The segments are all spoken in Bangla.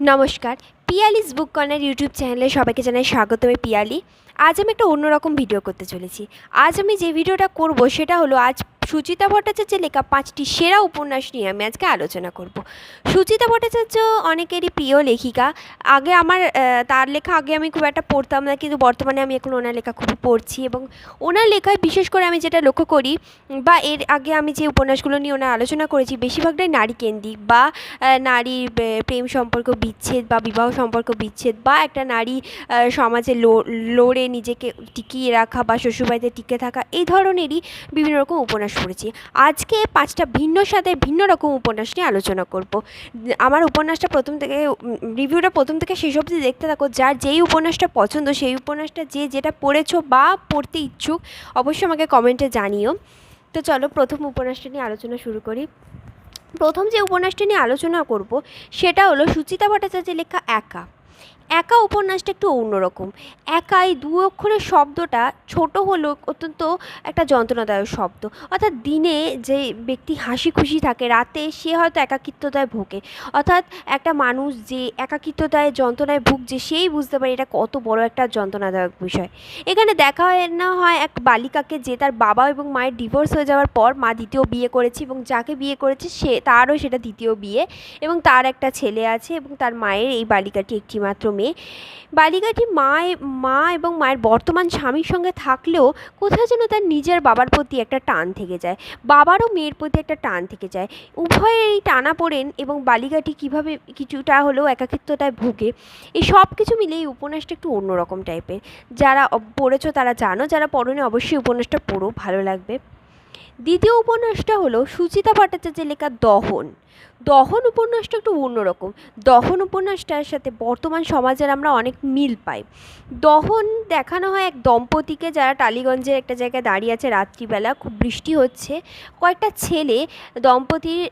নমস্কার, পিয়ালিস বুক কর্নার ইউটিউব চ্যানেলে সবাইকে জানাই স্বাগত আমি পিয়ালি। আজ আমি একটা অন্যরকম ভিডিও করতে চলেছি। আজ আমি যে ভিডিওটা করব সেটা হলো আজ সুচিতা ভট্টাচার্যের লেখা পাঁচটি সেরা উপন্যাস নিয়ে আমি আজকে আলোচনা করব। সুচিতা ভট্টাচার্য অনেকেরই প্রিয় লেখিকা। আগে আমার তার লেখা আগে আমি খুব একটা পড়তাম না, কিন্তু বর্তমানে আমি এখন ওনার লেখা খুবই পড়ছি এবং ওনার লেখায় বিশেষ করে আমি যেটা লক্ষ্য করি বা এর আগে আমি যে উপন্যাসগুলো নিয়ে ওনার আলোচনা করেছি, বেশিরভাগটাই নারী কেন্দ্রিক বা নারীর প্রেম সম্পর্ক বিচ্ছেদ বা বিবাহ সম্পর্ক বিচ্ছেদ বা একটা নারী সমাজে লড়ে নিজেকে টিকিয়ে রাখা বা শ্বশুরবাড়িতে টিকে থাকা, এই ধরনেরই বিভিন্ন রকম উপন্যাস পড়েছি আজকে পাঁচটা ভিন্ন স্বাদের ভিন্ন রকম উপন্যাস নিয়ে আলোচনা করব। আমার উপন্যাসটা প্রথম থেকে, রিভিউটা প্রথম থেকে শেষ অবধি দেখতে থাকো। যার যেই উপন্যাসটা পছন্দ, সেই উপন্যাসটা যে যেটা পড়েছো বা পড়তে ইচ্ছুক, অবশ্যই আমাকে কমেন্টে জানিও। তো চলো প্রথম উপন্যাসটা নিয়ে আলোচনা শুরু করি। প্রথম যে উপন্যাসটা নিয়ে আলোচনা করব, সেটা হলো সুচিতা ভট্টাচার্যের লেখা একা। একা উপন্যাসটা একটু অন্যরকম। একা এই দু অক্ষরের শব্দটা ছোট হলেও অত্যন্ত একটা যন্ত্রণাদায়ক শব্দ। অর্থাৎ দিনে যে ব্যক্তি হাসি খুশি থাকে, রাতে সে হয়তো একাকিত্বতায় ভোগে। অর্থাৎ একটা মানুষ যে একাকিত্বতায়, যন্ত্রণায় ভুগছে, সেই বুঝতে পারে এটা কত বড় একটা যন্ত্রণাদায়ক বিষয়। এখানে দেখা হয়, না হয় এক বালিকাকে যে তার বাবা এবং মায়ের ডিভোর্স হয়ে যাওয়ার পর মা দ্বিতীয় বিয়ে করেছে এবং যাকে বিয়ে করেছে সে, তারও সেটা দ্বিতীয় বিয়ে এবং তার একটা ছেলে আছে এবং তার মায়ের এই বালিকাটি একটি মেয়ে বালিকাটি মা মা এবং মায়ের বর্তমান স্বামীর সঙ্গে থাকলেও কোথাও যেন তার নিজের বাবার প্রতি একটা টান থেকে যায়, বাবারও মেয়ের প্রতি একটা টান থেকে যায়। উভয়ে এই টানা পড়েন এবং বালিকাটি কীভাবে কিছুটা হলেও একাকিত্বতায় ভুগে, এই সব কিছু মিলে এই উপন্যাসটা একটু অন্যরকম টাইপের যারা পড়েছো তারা জানো, যারা পড়োনি অবশ্যই উপন্যাসটা পড়ো, ভালো লাগবে। দ্বিতীয় উপন্যাসটা হলো সুচিতা ভট্টাচার্যের লেখা দহন। দহন উপন্যাসটা একটু অন্যরকম দহন উপন্যাসটার সাথে বর্তমান সমাজের আমরা অনেক মিল পাই। দহন দেখানো হয় এক দম্পতিকে যারা টালিগঞ্জের একটা জায়গায় দাঁড়িয়ে আছে রাত্রিবেলা, খুব বৃষ্টি হচ্ছে। কয়েকটা ছেলে দম্পতির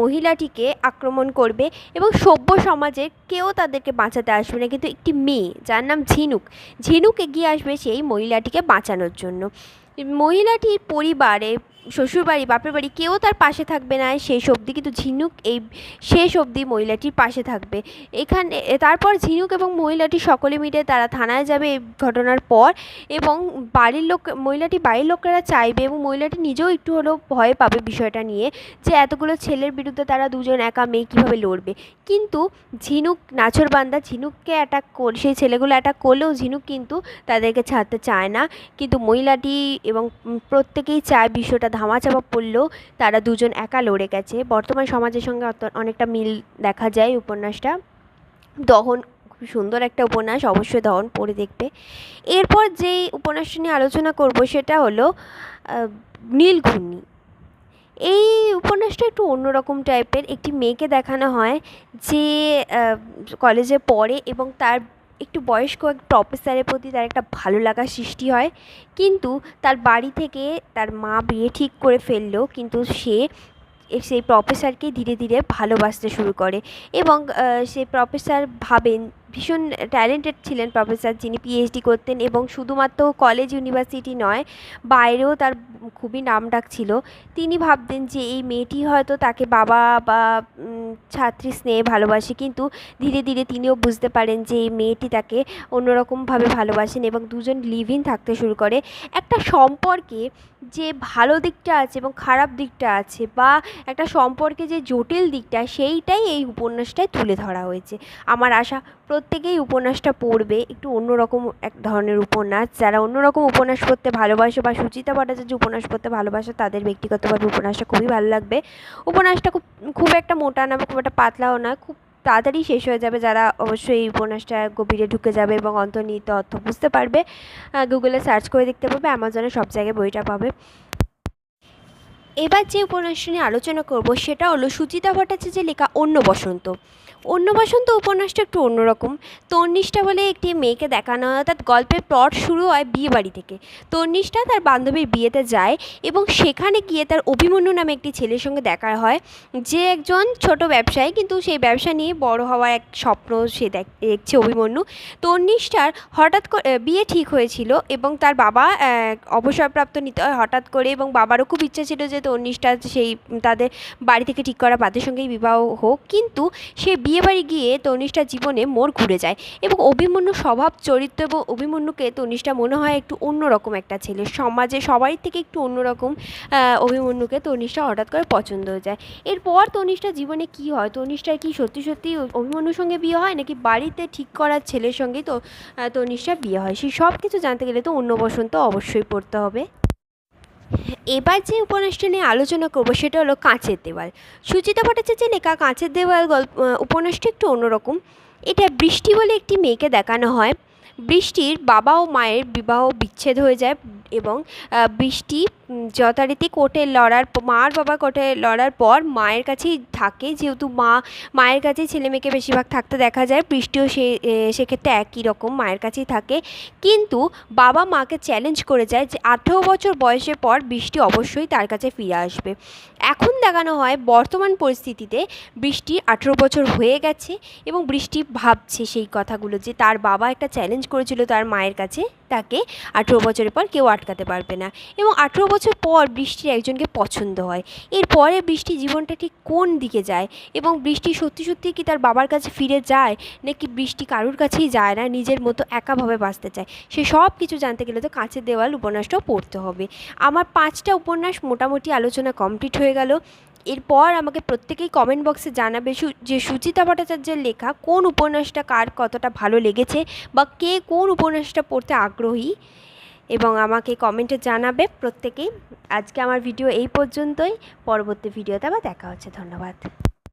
মহিলাটিকে আক্রমণ করবে এবং সভ্য সমাজে কেউ তাদেরকে বাঁচাতে আসবে না। কিন্তু একটি মেয়ে, যার নাম ঝিনুক ঝিনুক এগিয়ে আসবে সেই মহিলাটিকে বাঁচানোর জন্য। মহিলাটির পরিবারে শ্বশুরবাড়ি, বাপের বাড়ি কেউ তার পাশে থাকবে না। শেষ অবধি কিন্তু ঝিনুক এই শেষ অবধি মহিলাটির পাশে থাকবে। এখানে তারপর ঝিনুক এবং মহিলাটি সকলে মিলে তারা থানায় যাবে এই ঘটনার পর এবং বাড়ির লোক, মহিলাটি বাড়ির লোকেরা চাইবে এবং মহিলাটি নিজেও একটু হলেও ভয় পাবে বিষয়টা নিয়ে যে এতগুলো ছেলের বিরুদ্ধে তারা দুজন একা মেয়ে কীভাবে লড়বে। কিন্তু ঝিনুক নাছরবান্দা ঝিনুককে অ্যাটাক কর, সেই ছেলেগুলো অ্যাটাক করলেও ঝিনুক কিন্তু তাদেরকে ছাড়তে চায় না। কিন্তু মহিলাটি এবং প্রত্যেকেই চায় বিষয়টা ধামাচাপা পড়লেও তারা দুজন একা লড়ে গেছে। বর্তমান সমাজের সঙ্গে অনেকটা মিল দেখা যায় উপন্যাসটা। দহন, খুব সুন্দর একটা উপন্যাস, অবশ্যই দহন পড়ে দেখবে। এরপর যেই উপন্যাসটা নিয়ে আলোচনা করব সেটা হলো নীলঘূর্ণি এই উপন্যাসটা একটু অন্যরকম টাইপের একটি মেয়েকে দেখানো হয় যে কলেজে পড়ে এবং তার একটু বয়স্ক এক প্রফেসরের প্রতি তার একটা ভালো লাগা সৃষ্টি হয়। কিন্তু তার বাড়ি থেকে তার মা বিয়ে ঠিক করে ফেললেও কিন্তু সে সেই প্রফেসরকে ধীরে ধীরে ভালোবাসতে শুরু করে। এবং সেই প্রফেসর ভাবেন ভীষণ ট্যালেন্টেড ছিলেন প্রফেসর যিনি পিএইচডি করতেন এবং শুধুমাত্র কলেজ ইউনিভার্সিটি নয়, বাইরেও তার খুবই নাম ডাক ছিল। তিনি ভাবতেন যে এই মেয়েটি হয়তো তাকে বাবা বা ছাত্রী স্নেহে ভালোবাসে, কিন্তু ধীরে ধীরে তিনিও বুঝতে পারেন যে এই মেয়েটি তাকে অন্যরকমভাবে ভালোবাসেন এবং দুজন লিভ ইন থাকতে শুরু করে। একটা সম্পর্কে যে ভালো দিকটা আছে এবং খারাপ দিকটা আছে বা একটা সম্পর্কে যে জটিল দিকটা, সেইটাই এই উপন্যাসটায় তুলে ধরা হয়েছে। আমার আশা, প্রত্যেকেই উপন্যাসটা পড়বে। একটু অন্যরকম এক ধরনের উপন্যাস। যারা অন্যরকম উপন্যাস পড়তে ভালোবাসে বা সুচিতা ভট্টাচার্য উপন্যাস পড়তে ভালোবাসে, তাদের ব্যক্তিগতভাবে উপন্যাসটা খুবই ভালো লাগবে। উপন্যাসটা খুব খুব একটা মোটা না বা খুব একটা পাতলাও না, খুব তাড়াতাড়ি শেষ হয়ে যাবে। যারা অবশ্যই এই উপন্যাসটা গভীরে ঢুকে যাবে এবং অন্তর্নিহিত অর্থ বুঝতে পারবে গুগলে সার্চ করে দেখতে পাবে অ্যামাজনে সব জায়গায় বইটা পাবে। এবার যে উপন্যাসটা নিয়ে আলোচনা করব, সেটা হলো সুচিতা ভট্টাচার্যের লেখা অন্য বসন্ত। অন্য বসন্ত উপন্যাসটা একটু অন্যরকম। তন্নিষ্ঠা বলে একটি মেয়েকে দেখানো হয়, অর্থাৎ গল্পের প্লট শুরু হয় বিয়ে বাড়ি থেকে। তন্নিষ্ঠা তার বান্ধবীর বিয়েতে যায় এবং সেখানে গিয়ে তার অভিমন্যু নামে একটি ছেলের সঙ্গে দেখা হয়। যে একজন ছোট ব্যবসায়ী, কিন্তু সেই ব্যবসা নিয়ে বড় হওয়ার এক স্বপ্ন সে দেখ- দেখছে অভিমন্যু। তন্নিষ্ঠার হঠাৎ করে বিয়ে ঠিক হয়েছিল এবং তার বাবা অবসরপ্রাপ্ত নিতে হয় হঠাৎ করে এবং বাবারও খুব ইচ্ছা ছিল যে তন্নিষ্ঠা সেই তাদের বাড়ি থেকে ঠিক করা পাত্রের সঙ্গেই বিবাহ হোক কিন্তু সে বিয়ে বিয়েবাড়ি গিয়ে তনিষ্ঠার জীবনে মোড় ঘুরে যায়। এবং অভিমন্যু স্বভাব চরিত্র এবং অভিমন্যুকে তনিষ্ঠা মনে হয় একটু অন্যরকম একটা ছেলে। সমাজে সবারই থেকে একটু অন্যরকম অভিমন্যুকে তনিষ্ঠা হঠাৎ করে পছন্দ হয়ে যায়। এরপর তনিষ্ঠার জীবনে কি হয়? তনিষ্ঠার কি সত্যি সত্যি অভিমন্যুর সঙ্গে বিয়ে হয় নাকি বাড়িতে ঠিক করার ছেলের সঙ্গেই তো আহ, তনিষ্ঠার বিয়ে হয়? সেই সব কিছু জানতে গেলে তো অন্য বসন্ত অবশ্যই পড়তে হবে। এবার যে উপন্যাসটা নিয়ে আলোচনা করব সেটা হলো কাঁচের দেওয়াল। সুচিতা ভট্টাচার্যের লেখা কাঁচের দেওয়াল গল্প উপন্যাসটা একটু অন্যরকম। এটা বৃষ্টি বলে একটি মেয়েকে দেখানো হয়। বৃষ্টির বাবা ও মায়ের বিবাহ বিচ্ছেদ হয়ে যায় এবং বৃষ্টি যথারীতি কোর্টে লড়ার মার বাবা কোর্টে লড়ার পর মায়ের কাছেই থাকে। যেহেতু মা, মায়ের কাছেই ছেলে মেয়েকে বেশিরভাগ থাকতে দেখা যায়, বৃষ্টিও সে সেক্ষেত্রে একই রকম মায়ের কাছেই থাকে। কিন্তু বাবা মাকে চ্যালেঞ্জ করে যায় যে আঠেরো বছর বয়সের পর বৃষ্টি অবশ্যই তার কাছে ফিরে আসবে। এখন দেখানো হয় বর্তমান পরিস্থিতিতে বৃষ্টি আঠেরো বছর হয়ে গেছে এবং বৃষ্টি ভাবছে সেই কথাগুলো যে তার বাবা একটা চ্যালেঞ্জ করেছিল তার মায়ের কাছে, তাকে আঠেরো বছরের পর কেউ আটকাতে পারবে না। এবং আঠেরো বছর পর বৃষ্টির একজনকে পছন্দ হয়। এরপরে বৃষ্টি জীবনটা ঠিক কোন দিকে যায়? এবং বৃষ্টি সত্যি সত্যি কি তার বাবার কাছে ফিরে যায়? নাকি বৃষ্টি কারুর কাছেই যায় না? নিজের মতো একাভাবে বাঁচতে চায়? সে সব কিছু জানতে গেলে তো কাছের দেওয়াল উপন্যাসটাও পড়তে হবে। আমার পাঁচটা উপন্যাস মোটামুটি আলোচনা কমপ্লিট হয়ে গেল। এরপর আমাকে প্রত্যেকেই কমেন্ট বক্সে জানাবে যে সুচিতা ভট্টাচার্যের লেখা কোন উপন্যাসটা কার কতটা ভালো লেগেছে? বা কে কোন উপন্যাসটা পড়তে আগ্রহী? এবং আমাকে কমেন্টে জানাবে। প্রত্যেকেই আজকে আমার ভিডিও এই পর্যন্তই। পরবর্তী ভিডিওতে আবার দেখা হচ্ছে। ধন্যবাদ।